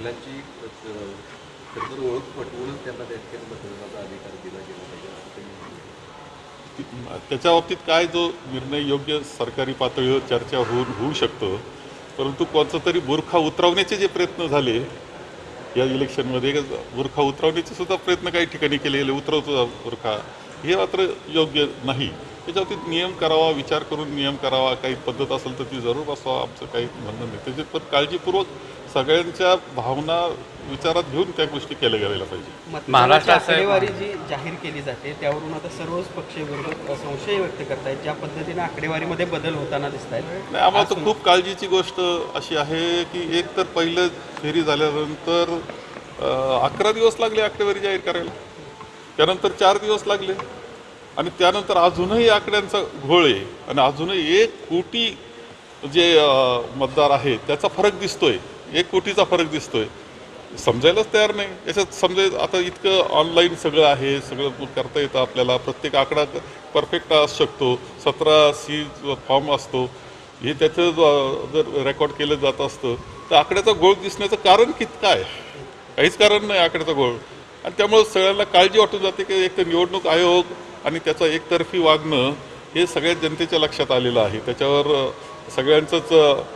महिलांची खरंतर ओळख पटवूनच त्यांना त्या ठिकाणी मतदानाचा अधिकार दिला गेला पाहिजे त्याच्या बाबतीत काय जो निर्णय योग्य सरकारी पातळीवर चर्चा होऊन होऊ शकतो परंतु कोणता तरी बुरखा उतरवण्याचे जे प्रयत्न झाले या इलेक्शनमध्ये बुरखा उतरवण्याचे सुद्धा प्रयत्न काही ठिकाणी केलेले उतरवतो बुरखा हे मात्र योग्य नाही. त्याच्या बाबतीत नियम करावा विचार करून नियम करावा काही पद्धत असेल तर ती जरूर बसवा आमचं काही म्हणणं नाही. त्याच्यात पण काळजीपूर्वक सगळ्यांच्या भावना विचारात घेऊन त्या गोष्टी केल्या गेल्या पाहिजे. साहेब- आकडेवारी जी जाहीर केली जाते त्यावरून आता सर्वच पक्ष विरोधक संशय व्यक्त करतायत ज्या पद्धतीने आकडेवारीमध्ये बदल होताना दिसत आहेत नाही आम्हाला तर खूप काळजीची गोष्ट अशी आहे की एक तर पहिलं फेरी झाल्यानंतर अकरा दिवस लागले आकडेवारी जाहीर करायला. त्यानंतर चार दिवस लागले. आणि त्यानंतर अजूनही आकड्यांचा घोळ आहे. आणि अजूनही एक कोटी जे मतदार आहे त्याचा फरक दिसतोय. एक कोटीचा फरक दिसतोय. समजायलाच तयार नाही. याच्यात समजाय आता इतकं ऑनलाईन सगळं आहे सगळं करता येतं आपल्याला. प्रत्येक आकडा परफेक्ट असू शकतो. सतरा सी फॉर्म असतो. हे त्याचं जर रेकॉर्ड केलं जात असतं तर आकड्याचा गोळ दिसण्याचं कारण कित काय? काहीच कारण नाही आकड्याचा गोळ आणि त्यामुळं सगळ्यांना काळजी वाटून जाते की एक तर निवडणूक आयोग आणि त्याचं एकतर्फी वागणं हे सगळ्या जनतेच्या लक्षात आलेलं आहे. त्याच्यावर सगळ्यांचंच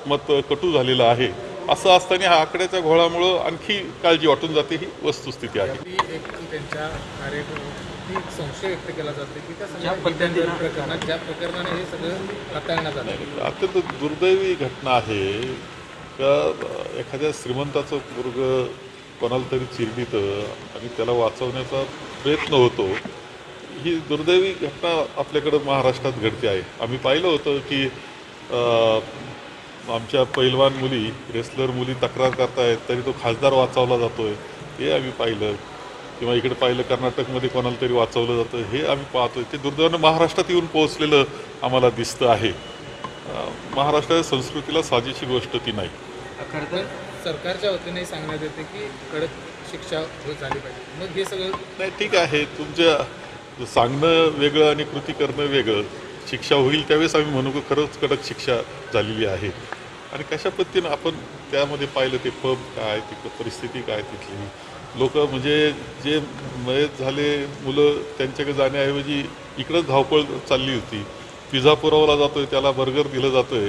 मत कटू झालेलं आहे. असं असताना ह्या आकड्याच्या घोळामुळं आणखी काळजी वाटून जाते ही वस्तुस्थिती आहे. ती एक त्यांच्या कार्यक्रमात एक संशय व्यक्त केला जातो की त्या ज्या सगळ्या पद्धतीनं- विधान प्रकरणात ज्या प्रकरणाने हे सगळं हाताळण्यात आलं. अत्यंत दुर्दैवी घटना आहे. का एखाद्या श्रीमंताचं वर्ग कोणाला तरी चिरडीतं आणि त्याला वाचवण्याचा प्रयत्न होतो. ही दुर्दैवी घटना आपल्याकडं महाराष्ट्रात घडते आहे. आम्ही पाहिलं होतं की आमच्या पैलवान मुली रेसलर मुली तक्रार करतायत तरी तो खासदार वाचवला जातोय. हे आम्ही पाहिलं. किंवा इकडे पाहिलं कर्नाटकमध्ये कोणाला तरी वाचवलं जातं हे आम्ही पाहतोय. ते दुर्दैवानं महाराष्ट्रात येऊन पोहोचलेलं आम्हाला दिसतं आहे. महाराष्ट्राच्या संस्कृतीला साजेशी गोष्ट ती नाही. खरं तर सरकारच्या वतीने सांगण्यात येते की कडक शिक्षा झाली पाहिजे. मग हे सगळं नाही ठीक आहे. तुमच्या सांगणं वेगळं आणि कृती करणं वेगळं शिक्षा होईल त्यावेळेस आम्ही म्हणू की खरंच कडक शिक्षा झालेली आहे. आणि कशा पद्धतीनं आपण त्यामध्ये पाहिलं ते पब काय ती परिस्थिती काय तिथली? लोक म्हणजे जे मयत झाले मुलं त्यांच्याकडे जाण्याऐवजी इकडंच धावपळ चालली होती. पिझा पुरवला जातोय त्याला बर्गर दिलं जातोय.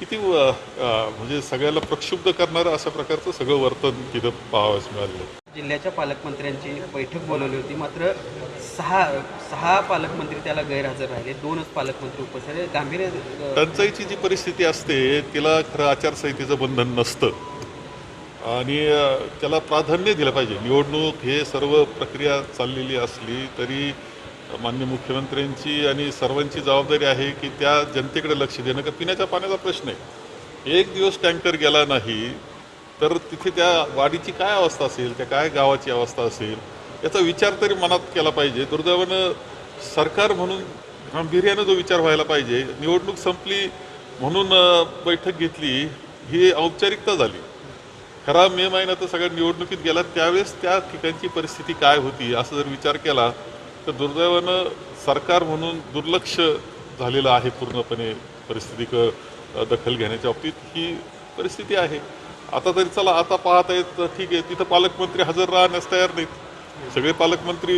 किती म्हणजे सगळ्याला प्रक्षुब्ध करणारं अशा प्रकारचं सगळं वर्तन तिथं पाहावयास मिळालेलं जिल्ह्याच्या पालकमंत्र्यांची बैठक बोलवली होती. मात्र सहा सहा पालकमंत्री त्याला गैरहजर राहिले. दोनच पालकमंत्री उपस्थित राहिले. गांभीर्य टंचाईची जी परिस्थिती असते तिला खरं आचारसंहितेचं बंधन नसतं. आणि त्याला प्राधान्य दिलं पाहिजे. निवडणूक हे सर्व प्रक्रिया चाललेली असली तरी मान्य मुख्यमंत्र्यांची आणि सर्वांची जबाबदारी आहे की त्या जनतेकडे लक्ष देणं. का पिण्याच्या पाण्याचा प्रश्न आहे? एक दिवस टँकर गेला नाही तर तिथे त्या वाडीची काय अवस्था असेल त्या काय गावाची अवस्था असेल याचा विचार तरी मनात केला पाहिजे. दुर्दैवानं सरकार म्हणून गांभीर्यानं जो विचार व्हायला पाहिजे निवडणूक संपली म्हणून बैठक घेतली ही औपचारिकता झाली. खरा मे महिना तर सगळ्या निवडणुकीत गेला त्यावेळेस त्या ठिकाणची परिस्थिती काय होती असं जर विचार केला तर दुर्दैवानं सरकार म्हणून दुर्लक्ष झालेलं आहे पूर्णपणे परिस्थिती दखल घेण्याच्या बाबतीत. ही परिस्थिती आहे. आता तरी चला आता पाहता येत ठीक आहे. तिथं पालकमंत्री हजर राहण्यास तयार नाहीत. सगळे पालकमंत्री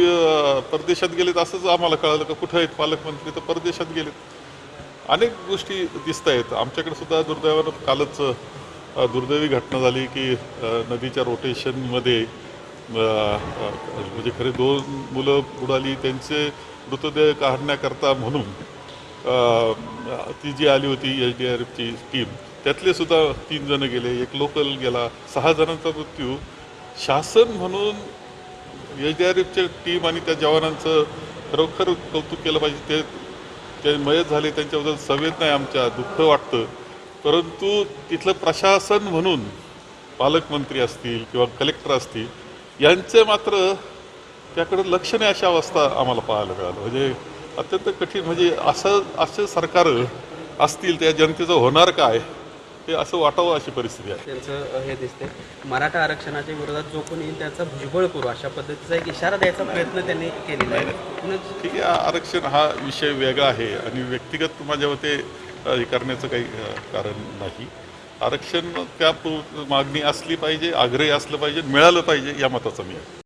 परदेशात गेलेत असंच आम्हाला कळालं का कुठं आहेत पालकमंत्री? तर परदेशात गेलेत. अनेक गोष्टी दिसत आहेत. आमच्याकडे सुद्धा दुर्दैवानं कालच दुर्दैवी घटना झाली की नदीच्या रोटेशनमध्ये म्हणजे खरे दोन मुलं बुडाली त्यांचे मृतदेह काढण्याकरता म्हणून ती जी आली होती एच डी आर एफची टीम त्यातले सुद्धा तीन जण गेले एक लोकल गेला. सहा जणांचा मृत्यू. शासन म्हणून एच डी आर एफच्या टीम आणि त्या जवानांचं खरोखर कौतुक केलं पाहिजे. ते ते मयत झाले त्यांच्याबद्दल संवेदना आहे आमच्या दुःख वाटतं. परंतु तिथलं प्रशासन म्हणून पालकमंत्री असतील किंवा कलेक्टर असतील यांचे मात्र त्याकडे लक्ष नाही अशा अवस्था आम्हाला पाहायला मिळालं. म्हणजे अत्यंत कठीण म्हणजे असं असं सरकार असतील त्या जनतेचं होणार काय? हे असं वाटावं अशी परिस्थिती आहे. त्यांचं हे दिसते मराठा आरक्षणाच्या विरोधात जो कोणी येईल त्याचा भुजबळ करू अशा पद्धतीचा एक इशारा द्यायचा प्रयत्न त्यांनी केलेला आहे. ठीक आहे आरक्षण हा विषय वेगळा आहे आणि व्यक्तिगत माझ्या मते अ, हे करण्याचं काही कारण नाही. आरक्षण त्या मागणी असली पाहिजे आग्रही असलं पाहिजे मिळालं पाहिजे या मताचा मी आहे.